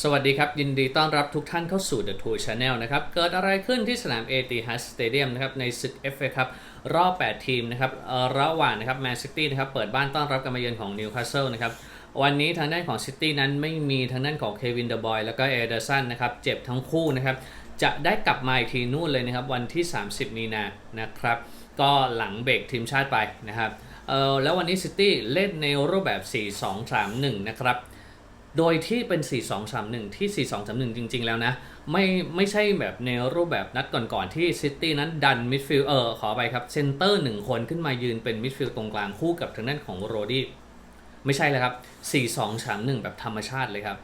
สวัสดีครับ ยินดีต้อนรับทุกท่านเข้าสู่ The Two Channel นะครับ เกิดอะไรขึ้นที่สนาม Etihad Stadium นะครับในศึก FA ครับรอบ 8 ทีมนะครับระหว่างนะครับแมนซิตี้นะครับเปิดบ้านต้อนรับการมาเยือนของนิวคาสเซิลนะครับวันนี้ทางด้านของซิตี้นั้นไม่มีทางด้านของเควินเดอบอยแล้วก็เอเดอร์สันนะครับเจ็บทั้งคู่นะครับจะได้กลับมาอีกทีนู่นเลยนะครับวันที่ 30 มีนานะครับก็หลังเบรกทีมชาติไปนะครับแล้ววันนี้ซิตี้เล่นในรูปแบบ 4-2-3-1 นะครับ โดยที่เป็น 4-2-3-1 ที่ 4-2-3-1 จริง ๆ แล้วนะ ไม่ไม่ใช่แบบในรูปแบบนัดก่อน ๆ ที่ซิตี้นั้นดันมิดฟิลด์เออขอไปครับเซนเตอร์หนึ่งคนขึ้นมายืนเป็นมิดฟิลด์ตรงกลางคู่กับทางด้านของโรดี้ไม่ใช่เลยครับ 4-2-3-1 แบบธรรมชาติเลยครับ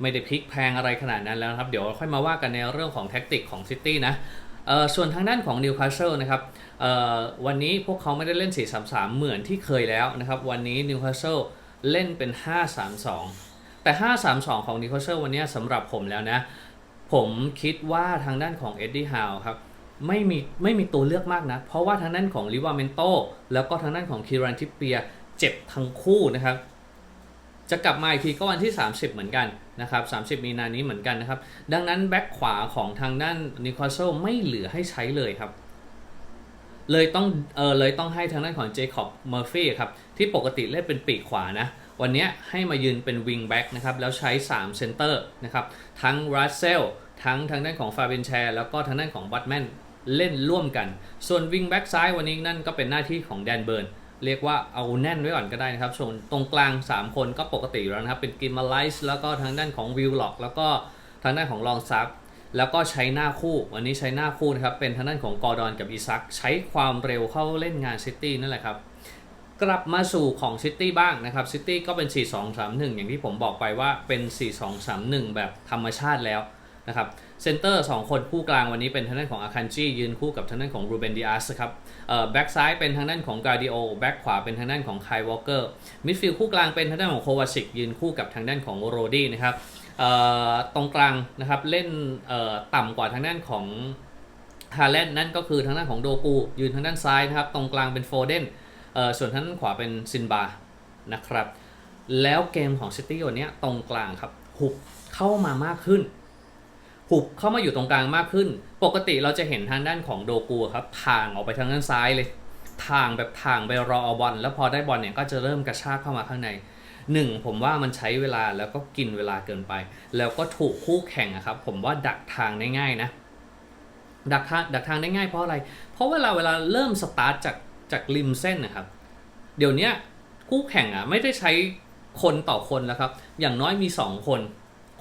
ไม่ได้พลิกแพงอะไรขนาดนั้นแล้วครับ เดี๋ยวค่อยมาว่ากันในเรื่องของแท็กติกของซิตี้นะเออส่วนทางด้านของนิวคาสเซิลนะครับเออวันนี้พวกเขาไม่ได้เล่น 4-3-3 เหมือนที่เคยแล้วนะครับ วันนี้นิวคาสเซิลเล่นเป็น 5-3-2 แต่ 5-3-2 ของนิโคเซอร์วันนี้สำหรับผมแล้วนะ ผมคิดว่าทางด้านของเอ็ดดี้ฮาวครับไม่มีไม่มีตัวเลือกมากนะ เพราะว่าทางด้านของลิวาเมนโตแล้วก็ทางด้านของคิรันทิปเปียเจ็บทั้งคู่นะครับ จะกลับมาอีกทีก็วันที่ 30 เหมือนกันนะครับ30 มีนานี้เหมือนกันนะครับ ดังนั้นแบ็คขวาของทางด้านนิโคลเซลไม่เหลือให้ใช้เลยครับ เลยต้องเออเลยต้องให้ทางด้านของเจคอบเมอร์ฟี่ครับที่ปกติเล่นเป็นปีกขวานะ วันนี้ให้มายืนเป็นวิงแบ็กนะครับแล้วใช้ 3 เซนเตอร์นะครับทั้งรัสเซลทั้งทางด้านของฟาเบนแชร์แล้วก็ทางด้านของบัตแมนเล่นร่วมกัน ส่วนวิงแบ็กซ้ายวันนี้นั่นก็เป็นหน้าที่ของแดนเบิร์นเรียกว่าเอาแน่นไว้ก่อนก็ได้นะครับ ส่วนตรงกลาง 3 คนก็ปกติอยู่แล้วนะครับ เป็นกิมมาไลส์แล้วก็ทางด้านของวิลล็อกแล้วก็ทางด้านของลองซับแล้วก็ใช้หน้าคู่ วันนี้ใช้หน้าคู่นะครับ เป็นทางด้านของกอร์ดอนกับอีซัก ใช้ความเร็วเข้าเล่นงานซิตี้นั่นแหละครับ กลับมาสู่ของซิตี้บ้างนะครับซิตี้ก็เป็น 4-2-3-1 อย่างที่ผมบอกไปว่าเป็น 4-2-3-1 แบบธรรมชาติแล้วนะครับเซนเตอร์2คนคู่กลางวันนี้เป็นทางด้านของอาคันจียืนคู่กับทางด้านของรูเบนดิอาสครับเอ่อแบ็กซ้ายเป็นทางด้านของกาดิโอแบ็กขวาเป็นทางด้านของไควอลเกอร์มิดฟิลด์คู่กลางเป็นทางด้านของโควาชิกยืนคู่กับทางด้านของโรดี้นะครับเอ่อตรงกลางนะครับเล่นเอ่อต่ำกว่าทางด้านของฮาแลนด์นั่นก็คือทางด้านของโดกูยืนทางด้านซ้ายนะครับตรงกลางเป็นโฟเดน ส่วนทางด้านขวาเป็นซินบานะครับ แล้วเกมของซิตี้วันนี้ตรงกลางครับหุบเข้ามามากขึ้นหุบเข้ามาอยู่ตรงกลางมากขึ้น ปกติเราจะเห็นทางด้านของโดกูครับทางออกไปทางด้านซ้ายเลยทางแบบทางไปรอเอาบอลแล้วพอได้บอลเนี่ยก็จะเริ่มกระชากเข้ามาข้างในหนึ่งผมว่ามันใช้เวลาแล้วก็กินเวลาเกินไป แล้วก็ถูกคู่แข่งอะครับ ผมว่าดักทางได้ง่ายนะ ดักทางดักทางได้ง่ายเพราะอะไร เพราะเวลาเวลาเริ่มสตาร์ทจาก จากริมเส้นนะครับ เดี๋ยวนี้คู่แข่งอะไม่ได้ใช้คนต่อคนแล้วครับ อย่างน้อยมี 2 คน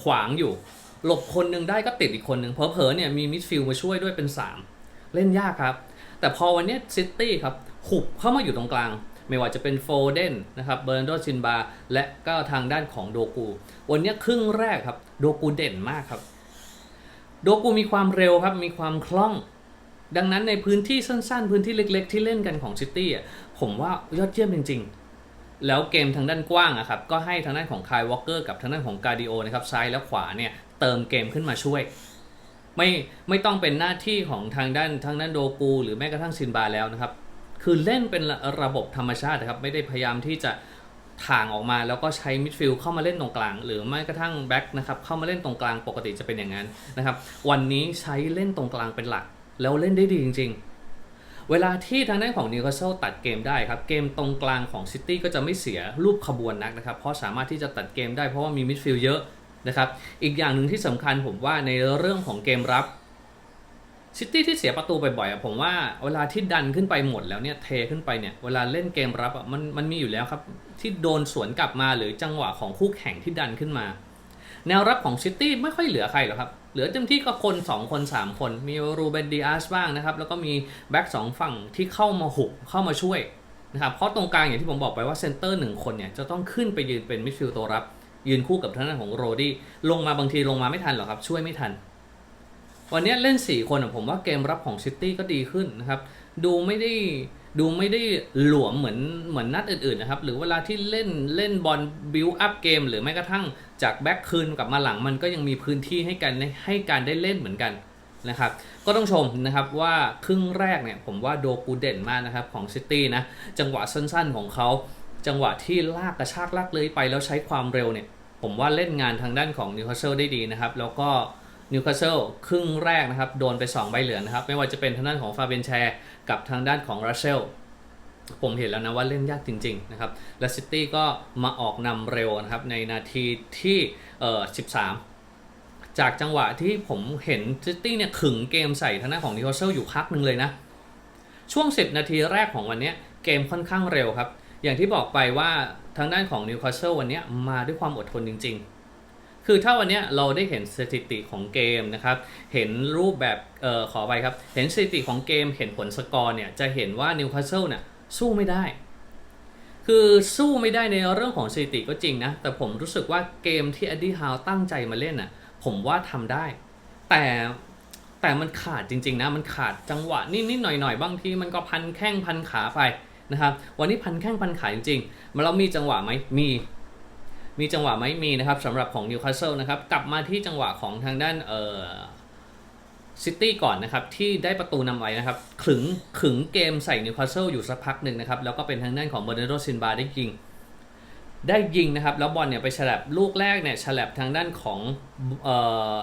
ขวางอยู่ หลบคนนึงได้ก็ติดอีกคนนึงเพอเพอๆเนี่ยมีมิดฟิลด์มาช่วยด้วยเป็น 3 เล่นยากครับ แต่พอวันนี้ซิตี้ครับหุบเข้ามาอยู่ตรงกลาง ไม่ว่าจะเป็นโฟเดนนะครับเบอร์นโดซินบา และก็ทางด้านของโดกู วันนี้ครึ่งแรกครับ โดกูเด่นมากครับ โดกูมีความเร็วครับมีความคล่อง ดังนั้นในพื้นที่สั้นๆ พื้นที่เล็ก ๆ ที่เล่นกันของซิตี้อะผมว่ายอดเยี่ยมจริง ๆ แล้วเกมทางด้านกว้างอะครับก็ให้ทางด้านของคายวอลเกอร์กับทางด้านของกาดิโอนะครับซ้ายและขวาเนี่ยเติมเกมขึ้นมาช่วย ไม่ไม่ต้องเป็นหน้าที่ของทางด้านทางด้านโดกู หรือแม้กระทั่งซินบาแล้วนะครับคือเล่นเป็นระบบธรรมชาตินะครับไม่ได้พยายามที่จะถ่างออกมาแล้วก็ใช้มิดฟิลด์เข้ามาเล่นตรงกลาง หรือไม่กระทั่งแบ็คนะครับเข้ามาเล่นตรงกลางปกติจะเป็นอย่างนั้นนะครับวันนี้ใช้เล่นตรงกลางเป็นหลัก แล้วเล่นได้ดีจริง ๆ เวลาที่ทางด้านของนิวคาสเซิลตัดเกมได้ครับ เกมตรงกลางของซิตี้ก็จะไม่เสียรูปขบวนนักนะครับ เพราะสามารถที่จะตัดเกมได้เพราะว่ามีมิดฟิลด์เยอะนะครับ อีกอย่างหนึ่งที่สำคัญผมว่าในเรื่องของเกมรับซิตี้ที่เสียประตูบ่อยๆผมว่าเวลาที่ดันขึ้นไปหมดแล้วเนี่ยเทขึ้นไปเนี่ยเวลาเล่นเกมรับอะมันมันมีอยู่แล้วครับที่โดนสวนกลับมาหรือจังหวะของคู่แข่งที่ดันขึ้นมา แนวรับของซิตี้ไม่ค่อยเหลือใครหรอกครับ เหลือเต็มที่ก็คน 2 คน 3 คน มีรูเบนดิอาสบ้างนะครับ แล้วก็มีแบ็กสองฝั่งที่เข้ามาหุบเข้ามาช่วยนะครับ เพราะตรงกลางอย่างที่ผมบอกไปว่าเซนเตอร์หนึ่งคนเนี่ยจะต้องขึ้นไปยืนเป็นมิดฟิลด์ตัวรับ ยืนคู่กับทางด้านของโรดี้ลงมาบางทีลงมาไม่ทันหรอกครับช่วยไม่ทัน วันนี้เล่น 4 คนผมว่าเกมรับของซิตี้ก็ดีขึ้นนะครับดูไม่ได้ ดูไม่ได้หลวมเหมือนเหมือนนัดอื่นๆนะครับ หรือเวลาที่เล่นเล่นบอลบิวอัพเกม หรือแม้กระทั่งจากแบ็คคืนกลับมาหลังมันก็ยังมีพื้นที่ให้กันให้การได้เล่นเหมือนกันนะครับก็ต้องชมนะครับว่าครึ่งแรกเนี่ยผมว่าโดกูเด่นมากนะครับของซิตี้นะจังหวะสั้นๆของเขาจังหวะที่ลากกระชากลากเลยไปแล้วใช้ความเร็วเนี่ยผมว่าเล่นงานทางด้านของนิวคาสเซิลได้ดีนะครับแล้วก็ นิวคาสเซิลครึ่งแรกนะครับ โดนไป 2 ใบเหลืองนะครับ ไม่ว่าจะเป็นทางด้านของฟาเบนแชร์กับทางด้านของรัสเซลผมเห็นแล้วนะว่าเล่นยากจริงๆนะครับและซิตี้ก็มาออกนำเร็วนะครับ ในนาทีที่เอ่อ13 จากจังหวะที่ผมเห็นซิตี้เนี่ยขึงเกมใส่ทางด้านของนิวคาสเซิลอยู่พักหนึ่งเลยนะ ช่วง 10 นาทีแรกของวันนี้เกมค่อนข้างเร็วครับ อย่างที่บอกไปว่าทางด้านของนิวคาสเซิลวันนี้มาด้วยความอดทนจริง ๆ คือถ้าวันนี้เราได้เห็นสถิติของเกมนะครับ เห็นรูปแบบเอ่อขอไปครับ เห็นสถิติของเกม เห็นผลสกอร์เนี่ยจะเห็นว่านิวคาสเซิลเนี่ยสู้ไม่ได้ คือสู้ไม่ได้ในเรื่องของสถิติก็จริงนะ แต่ผมรู้สึกว่าเกมที่อ d ดี้ฮาวตั้งใจมาเล่นน่ะ ผมว่าทำได้ แต่แต่มันขาดจริงๆนะ มันขาดจังหวะนิดๆหน่อยๆ บางทีมันก็พันแข้งพันขาไปนะครับ วันนี้พันแข้งพันขาจริงๆมันเรามีจังหวะไหมมี มีจังหวะไหมมีนะครับสำหรับของนิวคาสเซิลนะครับกลับมาที่จังหวะของทางด้านเอ่อซิตี้ก่อนนะครับ ที่ได้ประตูนำไว้นะครับขึงขึงเกมใส่นิวคาสเซิลอยู่สักพักหนึ่งนะครับ แล้วก็เป็นทางด้านของเบอร์นาร์โดซินบาได้ยิง ได้ยิงนะครับ แล้วบอลเนี่ยไปฉลับลูกแรกเนี่ยฉลับทางด้านของเอ่อ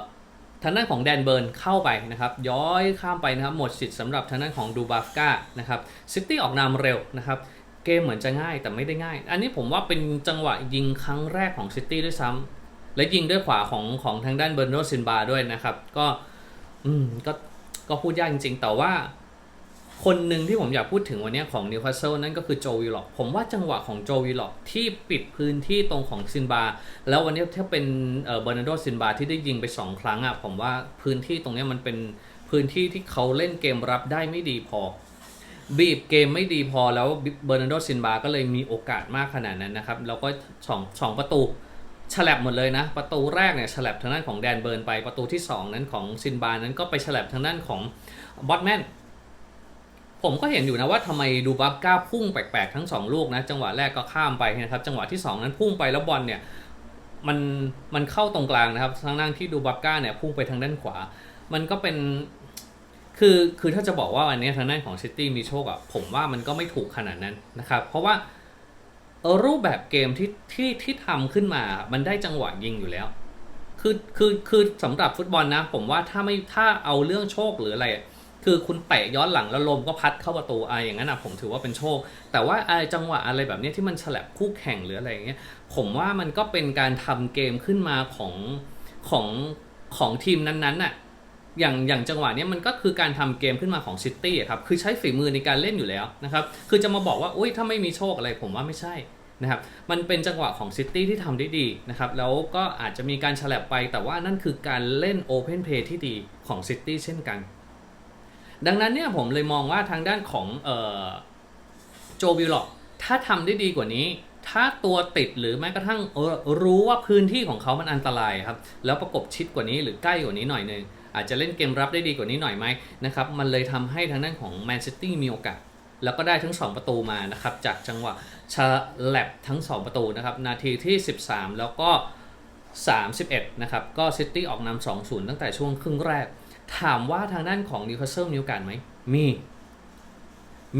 ทางด้านของแดนเบิร์นเข้าไปนะครับ ย้อยข้ามไปนะครับ หมดสิทธิ์สำหรับทางด้านของดูบาฟกานะครับซิตี้ออกนำเร็วนะครับ เกมเหมือนจะง่ายแต่ไม่ได้ง่าย อันนี้ผมว่าเป็นจังหวะยิงครั้งแรกของซิตี้ด้วยซ้ำและยิงด้วยขวาของของทางด้านเบอร์โนซินบาด้วยนะครับ ก็ อืมก็ก็พูดยากจริงๆ แต่ว่า คนหนึ่งที่ผมอยากพูดถึงวันนี้ของนิวคาสเซิลนั่นก็คือโจวิลล็อกผมว่าจังหวะของโจวิลล็อกที่ปิดพื้นที่ตรงของซินบา แล้ววันนี้ถ้าเป็นเบอร์นาร์โดซินบาที่ได้ยิงไป 2 ครั้งอะผมว่าพื้นที่ตรงนี้มันเป็นพื้นที่ที่เขาเล่นเกมรับได้ไม่ดีพอ บีบเกมไม่ดีพอแล้วเบอร์นาร์โดซินบาก็เลยมีโอกาสมากขนาดนั้นนะครับแล้วก็สองสองประตูฉลับหมดเลยนะ ประตูแรกเนี่ยฉลับทางด้านของแดนเบิร์นไปประตูที่ 2 นั้นของซินบานั้นก็ไปฉลับทางด้านของบอตแมนผมก็เห็นอยู่นะว่าทำไมดูบัฟก้าพุ่งแปลกๆทั้ง 2 ลูกนะ จังหวะแรกก็ข้ามไปนะครับ จังหวะที่ 2 นั้นพุ่งไปแล้วบอลเนี่ยมันมันเข้าตรงกลางนะครับทางด้านที่ดูบัฟก้าเนี่ยพุ่งไปทางด้านขวา มันก็เป็น คือคือถ้าจะบอกว่าวันนี้ทางด้านของซิตี้มีโชคอะผมว่ามันก็ไม่ถูกขนาดนั้นนะครับ เพราะว่ารูปแบบเกมที่ที่ที่ทำขึ้นมา มันได้จังหวะยิงอยู่แล้ว คือคือคือสำหรับฟุตบอลนะ ผมว่าถ้าไม่ถ้าเอาเรื่องโชคหรืออะไรคือคุณเตะย้อนหลังแล้วลมก็พัดเข้าประตูอะไรอย่างนั้นนะผมถือว่าเป็นโชค แต่ว่าอะไรจังหวะอะไรแบบนี้ที่มันฉลับคู่แข่งหรืออะไรอย่างเงี้ยผมว่ามันก็เป็นการทำเกมขึ้นมาของของของทีมนั้นๆน่ะ อย่างอย่างจังหวะนี้มันก็คือการทำเกมขึ้นมาของซิตี้ครับคือใช้ฝีมือในการเล่นอยู่แล้วนะครับคือจะมาบอกว่าอุ้ยถ้าไม่มีโชคอะไรผมว่าไม่ใช่นะครับมันเป็นจังหวะของซิตี้ที่ทำได้ดีนะครับแล้วก็อาจจะมีการฉลับไป แต่ว่านั่นคือการเล่นโอเพนเพย์ที่ดีของซิตี้เช่นกัน ดังนั้นเนี่ยผมเลยมองว่าทางด้านของโจวิลล็อกถ้าทำได้ดีกว่านี้ถ้าตัวติดหรือแม้กระทั่งรู้ว่าพื้นที่ของเขามันอันตรายครับ แล้วประกบชิดกว่านี้หรือใกล้กว่านี้หน่อยนึง อาจจะเล่นเกมรับได้ดีกว่านี้หน่อยไหมนะครับมันเลยทำให้ทางด้านของแมนซิตี้มีโอกาสแล้วก็ได้ทั้ง 2 ประตูมานะครับจากจังหวะชาแลบทั้ง 2 ประตูนะครับนาทีที่ 13 แล้วก็ 31 นะครับก็ซิตี้ออกนำ2-0 ตั้งแต่ช่วงครึ่งแรก ถามว่าทางด้านของนิวคาสเซิลมีโอกาสไหมมี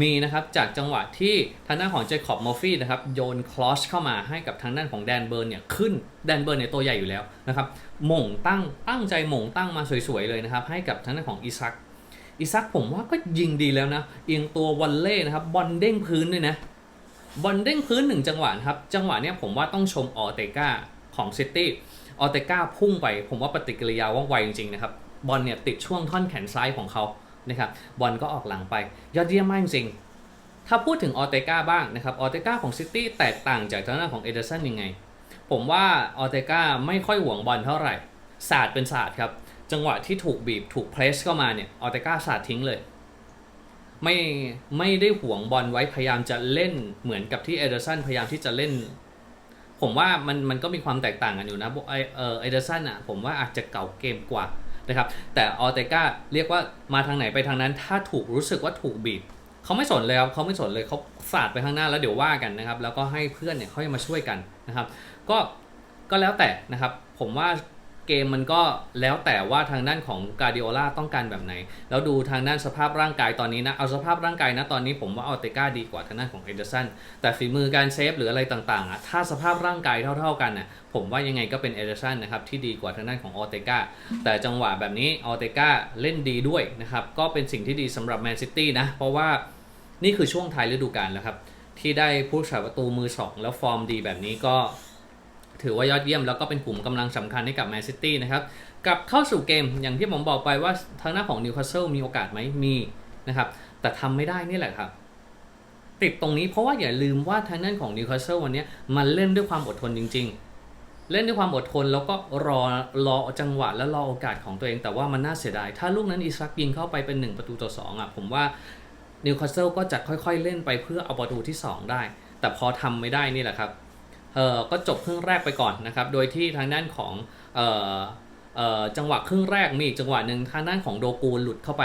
มีนะครับจากจังหวะที่ทางด้านของเจคอบมอร์ฟี่นะครับโยนคลอสเข้ามาให้กับทางด้านของแดนเบิร์นเนี่ยขึ้นแดนเบิร์นเนี่ยตัวใหญ่อยู่แล้วนะครับหม่งตั้งตั้งใจหม่งตั้งมาสวยๆเลยนะครับให้กับทางด้านของอิซักอิซักผมว่าก็ยิงดีแล้วนะเอียงตัววันเล่นะครับบอลเด้งพื้นด้วยนะบอลเด้งพื้นหนึ่งจังหวะนะครับจังหวะเนี้ยผมว่าต้องชมออเตกาของซิตี้ออเตกาพุ่งไป ผมว่าปฏิกิริยาว่องไวจริงๆนะครับบอลเนี่ยติดช่วงท่อนแขนซ้ายของเขา นะครับบอลก็ออกหลังไป ยอดเยี่ยมมากจริงถ้าพูดถึงออเตกาบ้างนะครับออเตกาของซิตี้แตกต่างจากทางด้านของเอเดอร์สันยังไง ผมว่าออเตกาไม่ค่อยหวงบอลเท่าไหร่ศาสตร์เป็นศาสตร์ครับ จังหวะที่ถูกบีบถูกเพรสเข้ามาเนี่ยออเตกาศาสตร์ทิ้งเลย ไม่ไม่ได้หวงบอลไว้พยายามจะเล่นเหมือนกับที่เอเดอร์สันพยายามที่จะเล่น ผมว่ามันมันก็มีความแตกต่างกันอยู่นะไอเออเอเดอร์สันอะผมว่าอาจจะเก่าเกมกว่า นะครับแต่ออเตกาเรียกว่ามาทางไหนไปทางนั้น ถ้าถูกรู้สึกว่าถูกบีบเขาไม่สนเลยครับเขาไม่สนเลยเขาสาดไปข้างหน้าแล้วเดี๋ยวว่ากันนะครับแล้วก็ให้เพื่อนเนี่ยเขามาช่วยกันนะครับ ก็ก็แล้วแต่นะครับผมว่า เกมมันก็แล้วแต่ว่าทางด้านของกาดิโอลาต้องการแบบไหน แล้วดูทางด้านสภาพร่างกายตอนนี้นะ เอาสภาพร่างกายนะตอนนี้ผมว่าอัลเตกาดีกว่าทางด้านของเอเดอร์สันแต่ฝีมือการเซฟหรืออะไรต่างๆอะถ้าสภาพร่างกายเท่า ๆกันน่ะผมว่ายังไงก็เป็นเอเดอร์สันนะครับที่ดีกว่าทางด้านของอัลเตกาแต่จังหวะแบบนี้อัลเตกาเล่นดีด้วยนะครับก็เป็นสิ่งที่ดีสำหรับแมนซิตี้นะเพราะว่านี่คือช่วงท้ายฤดูกาลแล้วครับที่ได้ผู้รักษาประตูมือสองแล้วฟอร์มดีแบบนี้ก็ ถือว่ายอดเยี่ยมแล้วก็เป็นกลุ่มกำลังสำคัญให้กับแมนซิตี้นะครับกลับเข้าสู่เกมอย่างที่ผมบอกไปว่าทางหน้าของนิวคาสเซิลมีโอกาสไหมมีนะครับแต่ทำไม่ได้นี่แหละครับ ติดตรงนี้เพราะว่าอย่าลืมว่าทางด้านของนิวคาสเซิลวันนี้มันเล่นด้วยความอดทนจริง ๆ เล่นด้วยความอดทนแล้วก็รอรอจังหวะและรอโอกาสของตัวเองแต่ว่ามันน่าเสียดาย ถ้าลูกนั้นอิซักยิงเข้าไปเป็น 1 ประตูต่อ2อะผมว่านิวคาสเซิลก็จะค่อยๆเล่นไปเพื่อเอาประตูที่ 2 ได้ แต่พอทำไม่ได้นี่แหละครับ เออก็จบครึ่งแรกไปก่อนนะครับ โดยที่ทางด้านของเออเออจังหวะครึ่งแรกมีอีกจังหวะหนึ่งทางด้านของโดกูหลุดเข้าไป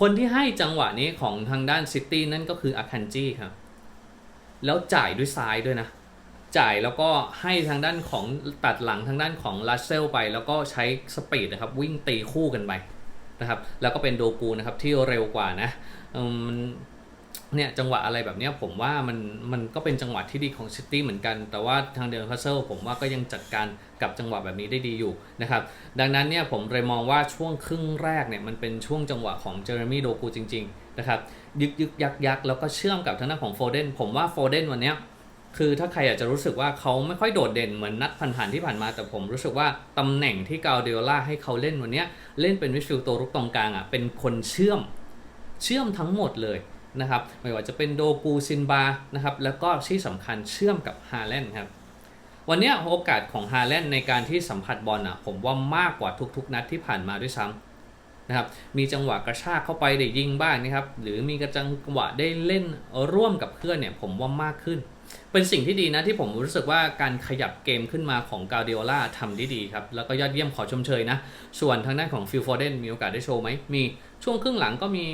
คนที่ให้จังหวะนี้ของทางด้านซิตี้นั่นก็คืออาคันจีครับ แล้วจ่ายด้วยซ้ายด้วยนะ จ่ายแล้วก็ให้ทางด้านของตัดหลังทางด้านของลัสเซลไป แล้วก็ใช้สปีดนะครับวิ่งตีคู่กันไปนะครับ แล้วก็เป็นโดกูนะครับที่เร็วกว่านะอืมมัน เนี่ยจังหวะอะไรแบบนี้ผมว่ามันมันก็เป็นจังหวะที่ดีของซิตี้เหมือนกัน แต่ว่าทางเดลคัสเซิลผมว่าก็ยังจัดการกับจังหวะแบบนี้ได้ดีอยู่นะครับดังนั้นเนี่ยผมเลยมองว่าช่วงครึ่งแรกเนี่ยมันเป็นช่วงจังหวะของเจอร์มี่โดกูจริงๆนะครับยึกยึกยักยักแล้วก็เชื่อมกับทางด้านของโฟเดนผมว่าโฟเดนวันเนี้ยคือถ้าใครอยากจะรู้สึกว่าเขาไม่ค่อยโดดเด่นเหมือนนัดผ่านๆที่ผ่านมาแต่ผมรู้สึกว่าตำแหน่งที่กาเดโอล่าให้เขาเล่นวันนี้เล่นเป็นวิฟิลตัวรุกตรงกลางอะเป็นคนเชื่อมเชื่อมทั้งหมดเลย นะครับไม่ว่าจะเป็นโดกูซินบานะครับแล้วก็ที่สำคัญเชื่อมกับฮาแลนด์ครับวันนี้โอกาสของฮาแลนด์ในการที่สัมผัสบอลอะผมว่ามากกว่าทุกๆ นัดที่ผ่านมาด้วยซ้ำนะครับมีจังหวะกระชากเข้าไปได้ยิงบ้างนะครับหรือมีกระจังหวะได้เล่นร่วมกับเพื่อนเนี่ยผมว่ามากขึ้น เป็นสิ่งที่ดีนะที่ผมรู้สึกว่าการขยับเกมขึ้นมาของกาเดียล่าทำได้ดีครับแล้วก็ยอดเยี่ยมขอชมเชยนะ ส่วนทางด้านของฟิลฟอร์เดนมีโอกาสได้โชว์ไหมมีช่วงครึ่งหลังก็มี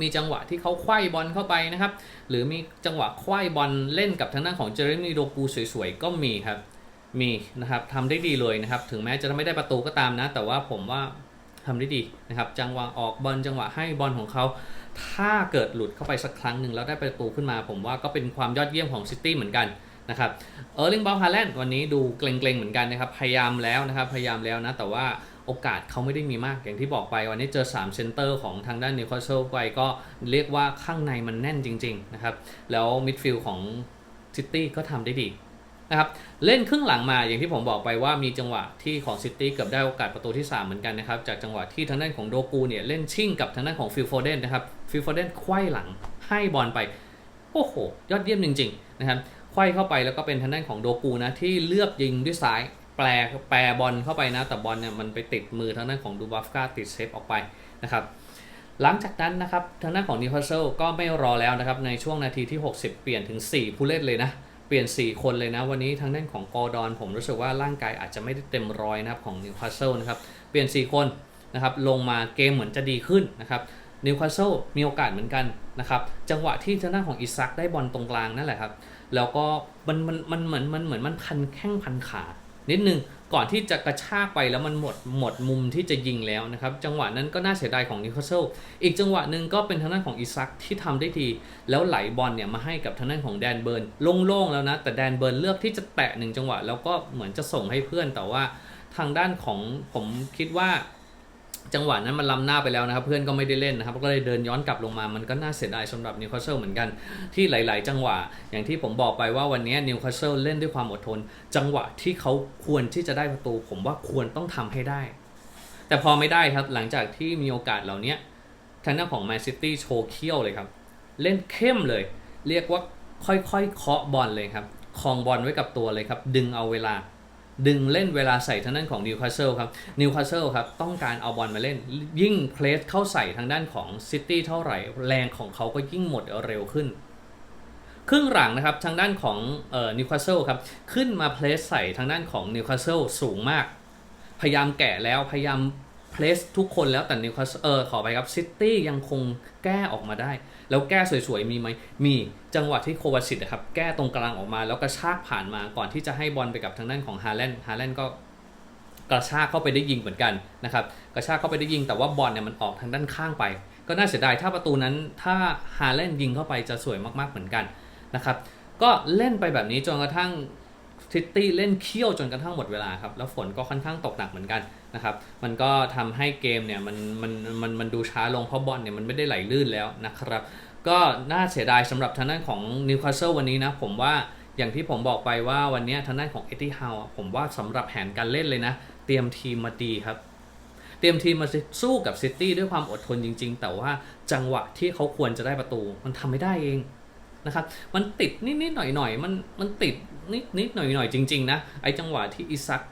มีจังหวะที่เขาคว้ายบอลเข้าไปนะครับ หรือมีจังหวะคว้ายบอลเล่นกับทางด้านของเจเรมีโดกูสวยๆ ก็มีครับ มีนะครับทำได้ดีเลยนะครับ ถึงแม้จะไม่ได้ประตูก็ตามนะ แต่ว่าผมว่าทำได้ดีนะครับ จังหวะออกบอลจังหวะให้บอลของเขา ถ้าเกิดหลุดเข้าไปสักครั้งหนึ่งแล้วได้ประตูขึ้นมา ผมว่าก็เป็นความยอดเยี่ยมของซิตี้เหมือนกันนะครับ เออร์ลิงบอลฮาแลนด์วันนี้ดูเกรงๆเหมือนกันนะครับ พยายามแล้วนะครับ พยายามแล้วนะ แต่ว่า โอกาสเขาไม่ได้มีมากอย่างที่บอกไปวันนี้เจอ 3 เซนเตอร์ของทางด้านนิวคาสเซิลไปก็เรียกว่าข้างในมันแน่นจริงๆนะครับแล้วมิดฟิลด์ของซิตี้ก็ทำได้ดีนะครับเล่นครึ่งหลังมาอย่างที่ผมบอกไปว่ามีจังหวะที่ของซิตี้เกือบได้โอกาสประตูที่ 3 เหมือนกันนะครับ จากจังหวะที่ทางด้านของโดกูเนี่ยเล่นชิ่งกับทางด้านของฟิลโฟเดนนะครับฟิลโฟเดนคว้ยหลังให้บอลไป โอ้โห ยอดเยี่ยมจริง ๆ นะครับคว้ยเข้าไปแล้วก็เป็นทางด้านของโดกูนะที่เลือกยิงด้วยซ้าย แปลแปรบอลเข้าไปนะ แต่บอลเนี่ยมันไปติดมือทางด้านของดูบัฟกาติดเซฟออกไปนะครับ หลังจากนั้นนะครับทางด้านของนิวคาสเซิลก็ไม่รอแล้วนะครับ ในช่วงนาทีที่ 60 เปลี่ยนถึง 4 ผู้เล่นเลยนะ เปลี่ยน 4 คนเลยนะ วันนี้ทางด้านของกอร์ดอน ผมรู้สึกว่าร่างกายอาจจะไม่ได้เต็มร้อยนะครับของนิวคาสเซิลนะครับ เปลี่ยน 4 คนนะครับลงมาเกมเหมือนจะดีขึ้นนะครับนิวคาสเซิลมีโอกาสเหมือนกันนะครับจังหวะที่ทางด้านของอิซักได้บอลตรงกลางนั่นแหละครับแล้วก็มันมันมันเหมือนมันเหมือนมันพันแข้งพันขา นิดนึงก่อนที่จะกระชากไปแล้วมันหมดหมดมุมที่จะยิงแล้วนะครับ จังหวะนั้นก็น่าเสียดายของนิคาสเซลอีกจังหวะหนึ่งก็เป็นทางด้านของอิซักที่ทำได้ดีแล้วไหลบอลเนี่ยมาให้กับทางด้านของแดนเบิร์นโล่งๆแล้วนะแต่แดนเบิร์นเลือกที่จะแตะหนึ่งจังหวะ แล้วก็เหมือนจะส่งให้เพื่อนแต่ว่าทางด้านของผมคิดว่า จังหวะนั้นมันล้ำหน้าไปแล้วนะครับเพื่อนก็ไม่ได้เล่นนะครับก็เลยเดินย้อนกลับลงมามันก็น่าเสียดายสำหรับนิวคาสเซิลเหมือนกันที่หลาย ๆ จังหวะอย่างที่ผมบอกไปว่าวันนี้นิวคาสเซิลเล่นด้วยความอดทน จังหวะที่เขาควรที่จะได้ประตู ผมว่าควรต้องทำให้ได้ แต่พอไม่ได้ครับหลังจากที่มีโอกาสเหล่านี้ทางด้านของแมนซิตี้โชว์เขี้ยวเลยครับ เล่นเข้มเลย เรียกว่าค่อยๆเคาะบอลเลยครับคลองบอลไว้กับตัวเลยครับ ดึงเอาเวลา ดึงเล่นเวลาใส่ทางด้านของนิวคาสเซิลครับนิวคาสเซิลครับต้องการเอาบอลมาเล่น ยิ่งเพลสเข้าใส่ทางด้านของซิตี้เท่าไหร่ แรงของเขาก็ยิ่งหมดเร็วขึ้น ครึ่งหลังนะครับทางด้านของเอ่อนิวคาสเซิลครับขึ้นมาเพลสใส่ทางด้านของนิวคาสเซิลสูงมาก พยายามแกะแล้วพยายาม เพลสทุกคนแล้วแต่นิวคาสเออขอไปครับซิตี้ยังคงแก้ออกมาได้ แล้วแก้สวยๆ มีไหมมีจังหวะที่โควาซิตนะครับ แก้ตรงกลางออกมา แล้วกระชากผ่านมาก่อนที่จะให้บอลไปกับทางด้านของฮาแลนด์ฮาแลนด์ก็กระชากเข้าไปได้ยิงเหมือนกันนะครับกระชากเข้าไปได้ยิงแต่ว่าบอลเนี่ยมันออกทางด้านข้างไป ก็น่าเสียดายถ้าประตูนั้นถ้าฮาแลนด์ยิงเข้าไปจะสวยมากๆเหมือนกันนะครับก็เล่นไปแบบนี้จนกระทั่ง ซิตี้เล่นเคี่ยวจนกระทั่งหมดเวลาครับ แล้วฝนก็ค่อนข้างตกหนักเหมือนกันนะครับ มันก็ทำให้เกมเนี่ยมันมันมันมันดูช้าลงเพราะบอลเนี่ยมันไม่ได้ไหลลื่นแล้วนะครับ ก็น่าเสียดายสำหรับทางด้านของนิวคาสเซิลวันนี้นะ ผมว่าอย่างที่ผมบอกไปว่าวันนี้ทางด้านของเอติฮาวผมว่าสำหรับแผนการเล่นเลยนะ เตรียมทีมมาดีครับ เตรียมทีมมาสู้กับซิตี้ด้วยความอดทนจริง ๆ แต่ว่าจังหวะที่เขาควรจะได้ประตู มันทำไม่ได้เอง นะครับ มันติดนิดๆหน่อยๆ มันมันติดนิดๆหน่อยๆ จริง ๆ นะ ไอจังหวะที่อิซัก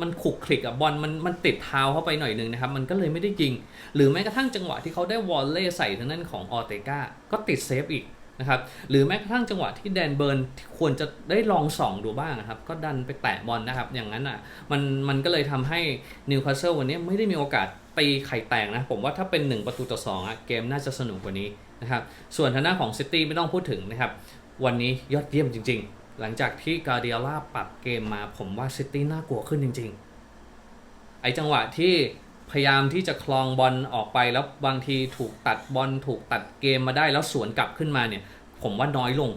มันขุกคลิกกับบอลมันมันติดเท้าเข้าไปหน่อยหนึงนะครับ มันก็เลยไม่ได้ยิง หรือแม้กระทั่งจังหวะที่เขาได้วอลเล่ใส่ทางด้นของออเตกาก็ติดเซฟอีกนะครับหรือแม้กระทั่งจังหวะที่แดนเบิร์นควรจะได้ลองส่องดูบ้างนะครับ ก็ดันไปแตะบอลนะครับ อย่างนั้นอะมันมันก็เลยทำให้นิวคาสเซิลวันนี้ไม่ได้มีโอกาสตีไข่แตกนะ ผมว่าถ้าเป็น 1 ประตูต่อ2อะเกมน่าจะสนุกกว่านี้ นะครับส่วนทางด้านของซิตี้ไม่ต้องพูดถึงนะครับวันนี้ยอดเยี่ยมจริง ๆ หลังจากที่กาเดียล่าปรับเกมมาผมว่าซิตี้น่ากลัวขึ้นจริง ๆ ไอจังหวะที่พยายามที่จะคลองบอลออกไปแล้วบางทีถูกตัดบอลถูกตัดเกมมาได้แล้วสวนกลับขึ้นมาเนี่ยผมว่าน้อยลง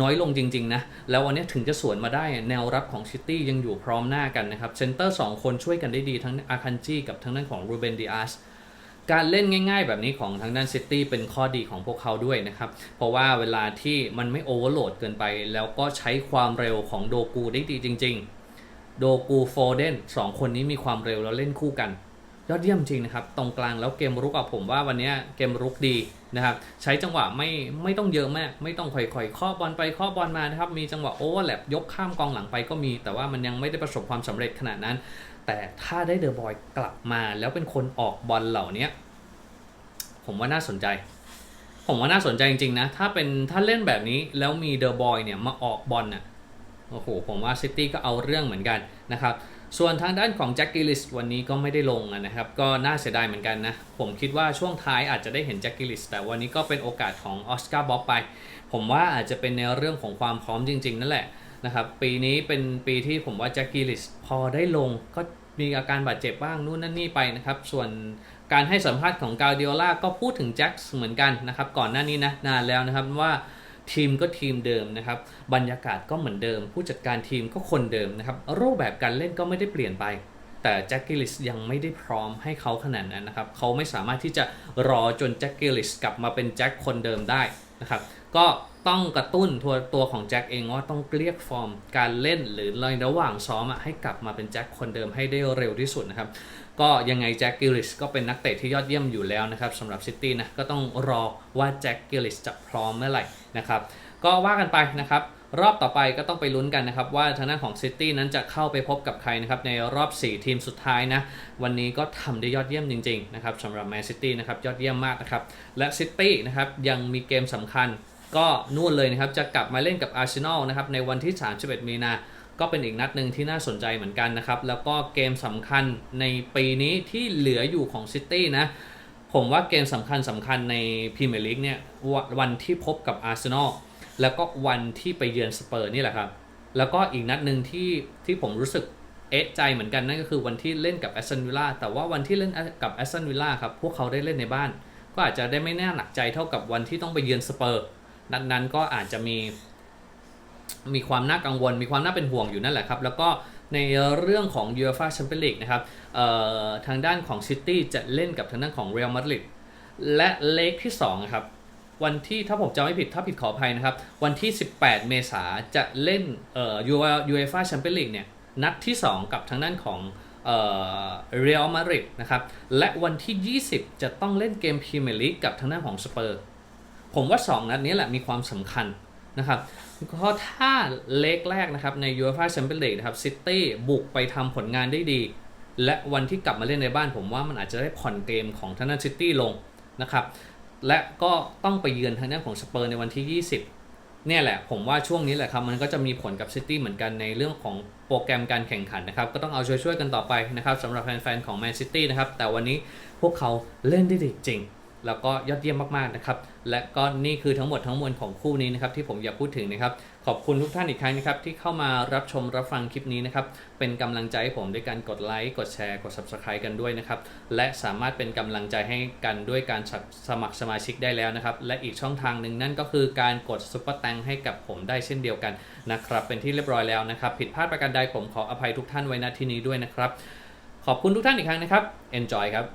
น้อยลงจริง ๆ นะ แล้ววันนี้ถึงจะสวนมาได้แนวรับของซิตี้ยังอยู่พร้อมหน้ากันนะครับเซนเตอร์2คนช่วยกันได้ดีทั้งอาคันจีกับทั้งด้านของรูเบนดิอาส การเล่นง่ายๆ แบบนี้ของทางด้านซิตี้เป็นข้อดีของพวกเขาด้วยนะครับ เพราะว่าเวลาที่มันไม่โอเวอร์โหลดเกินไป แล้วก็ใช้ความเร็วของโดกูได้ดีจริง ๆ โดกูโฟเดนสองคนนี้มีความเร็วแล้วเล่นคู่กัน ยอดเยี่ยมจริงนะครับ ตรงกลางแล้วเกมรุกอะผมว่าวันนี้เกมรุกดีนะครับ ใช้จังหวะไม่ไม่ต้องเยอะมาก ไม่ต้องค่อยๆข้อบอลไปข้อบอลมานะครับ มีจังหวะโอเวอร์แลปยกข้ามกองหลังไปก็มี แต่ว่ามันยังไม่ได้ประสบความสำเร็จขนาดนั้น แต่ถ้าได้เดอะบอยกลับมาแล้วเป็นคนออกบอลเหล่านี้ผมว่าน่าสนใจ ผมว่าน่าสนใจจริงๆนะ ถ้าเป็นถ้าเล่นแบบนี้แล้วมีเดอะบอยเนี่ยมาออกบอลน่ะโอ้โหผมว่าซิตี้ก็เอาเรื่องเหมือนกันนะครับส่วนทางด้านของแจ็คกิลิสวันนี้ก็ไม่ได้ลงนะครับ ก็น่าเสียดายเหมือนกันนะ ผมคิดว่าช่วงท้ายอาจจะได้เห็นแจ็คกิลิสแต่วันนี้ก็เป็นโอกาสของออสการ์บ๊อบไป ผมว่าอาจจะเป็นในเรื่องของความพร้อมจริง ๆ นั่นแหละนะครับปีนี้เป็นปีที่ผมว่าแจ็คกิลิสพอได้ลงก็ มีอาการบาดเจ็บบ้างนู่นนั่นนี่ไปนะครับ ส่วนการให้สัมภาษณ์ของกาเดียล่าก็พูดถึงแจ็คเหมือนกันนะครับ ก่อนหน้านี้นะนานแล้วนะครับว่าทีมก็ทีมเดิมนะครับ บรรยากาศก็เหมือนเดิม ผู้จัดการทีมก็คนเดิมนะครับ รูปแบบการเล่นก็ไม่ได้เปลี่ยนไป แต่แจ็คกิลิสยังไม่ได้พร้อมให้เขาขนาดนั้นนะครับ เขาไม่สามารถที่จะรอจนแจ็คกิลิสกลับมาเป็นแจ็คคนเดิมได้ นะครับก็ต้องกระตุ้นตัวตัวของแจ็คเองว่าต้องเรียกฟอร์มการเล่นหรือในระหว่างซ้อมอให้กลับมาเป็นแจ็คคนเดิมให้ได้เร็วที่สุดนะครับก็ยังไงแจ็คกิลิสก็เป็นนักเตะที่ยอดเยี่ยมอยู่แล้วนะครับสำหรับซิตี้นะก็ต้องรอว่าแจ็คกิลิสจะพร้อมเมื่อไหร่นะครับก็ว่ากันไปนะครับ รอบต่อไปก็ต้องไปลุ้นกันนะครับ ว่าทางด้านของซิตี้นั้นจะเข้าไปพบกับใครนะครับ ในรอบ 4 ทีมสุดท้ายนะ วันนี้ก็ทำได้ยอดเยี่ยมจริงๆนะครับสำหรับแมนซิตี้นะครับยอดเยี่ยมมากนะครับ และซิตี้นะครับยังมีเกมสำคัญ ก็นู่นเลยนะครับ จะกลับมาเล่นกับอาร์เซนอลนะครับในวันที่ 31 มีนาก็เป็นอีกนัดหนึ่งที่น่าสนใจเหมือนกันนะครับ แล้วก็เกมสำคัญในปีนี้ที่เหลืออยู่ของซิตี้นะ ผมว่าเกมสำคัญสำคัญในพรีเมียร์ลีกเนี่ยวันวันที่พบกับอาร์เซนอล แล้วก็วันที่ไปเยือนสเปอร์นี่แหละครับ แล้วก็อีกนัดหนึ่งที่ที่ผมรู้สึกเอะใจเหมือนกันนั่นก็คือวันที่เล่นกับแอสตันวิลล่าแต่ว่าวันที่เล่นกับแอสตันวิลล่าครับพวกเขาได้เล่นในบ้าน ก็อาจจะได้ไม่แน่หนักใจเท่ากับวันที่ต้องไปเยือนสเปอร์นัดนั้นก็อาจจะมี มีความน่ากังวล มีความน่าเป็นห่วงอยู่นั่นแหละครับ แล้วก็ในเรื่องของ UEFA Champions League นะครับทางด้านของซิตี้จะเล่นกับทางด้านของ Real Madrid และเลกที่2ครับ วันที่ถ้าผมจำไม่ผิดถ้าผิดขออภัยนะครับ วันที่ 18 เมษาจะเล่นเอ่อ UEFA Champions League เนี่ยนัดที่ 2 กับทางด้านของเอ่อ Real Madrid นะครับ และวันที่ 20 จะต้องเล่นเกมพรีเมียร์ลีกกับทางด้านของสเปอร์ ผมว่า 2 นัดนี้แหละมีความสำคัญนะครับเพราะถ้าเล็กแรกนะครับใน UEFA Champions League นะครับซิตี้บุกไปทำผลงานได้ดี และวันที่กลับมาเล่นในบ้านผมว่ามันอาจจะได้ผ่อนเกมของทางด้านซิตี้ลงนะครับ และก็ต้องไปเยือนทางด้านของสเปอร์ในวันที่ 20 เนี่ยแหละ ผมว่าช่วงนี้แหละครับ มันก็จะมีผลกับซิตี้เหมือนกันในเรื่องของโปรแกรมการแข่งขันนะครับ ก็ต้องเอาช่วยๆกันต่อไปนะครับสำหรับแฟนๆของแมนซิตี้นะครับ แต่วันนี้พวกเขาเล่นได้ดีจริง แล้วก็ยอดเยี่ยมมากๆนะครับ และก็นี่คือทั้งหมดทั้งมวลของคู่นี้นะครับที่ผมอยากพูดถึงนะครับ ขอบคุณทุกท่านอีกครั้งนะครับที่เข้ามารับชมรับฟังคลิปนี้นะครับ เป็นกำลังใจให้ผมด้วยการกดไลค์กดแชร์กด subscribe กันด้วยนะครับ และสามารถเป็นกำลังใจให้กันด้วยการสมัครสมาชิกได้แล้วนะครับ และอีกช่องทางหนึ่งนั่นก็คือการกดซุปเปอร์แตงให้กับผมได้เช่นเดียวกันนะครับเป็นที่เรียบร้อยแล้วนะครับผิดพลาดประการใดผมขออภัยทุกท่านไว้ณที่นี้ด้วยนะครับขอบคุณทุกท่านอีกครั้งนะครับ enjoy ครับ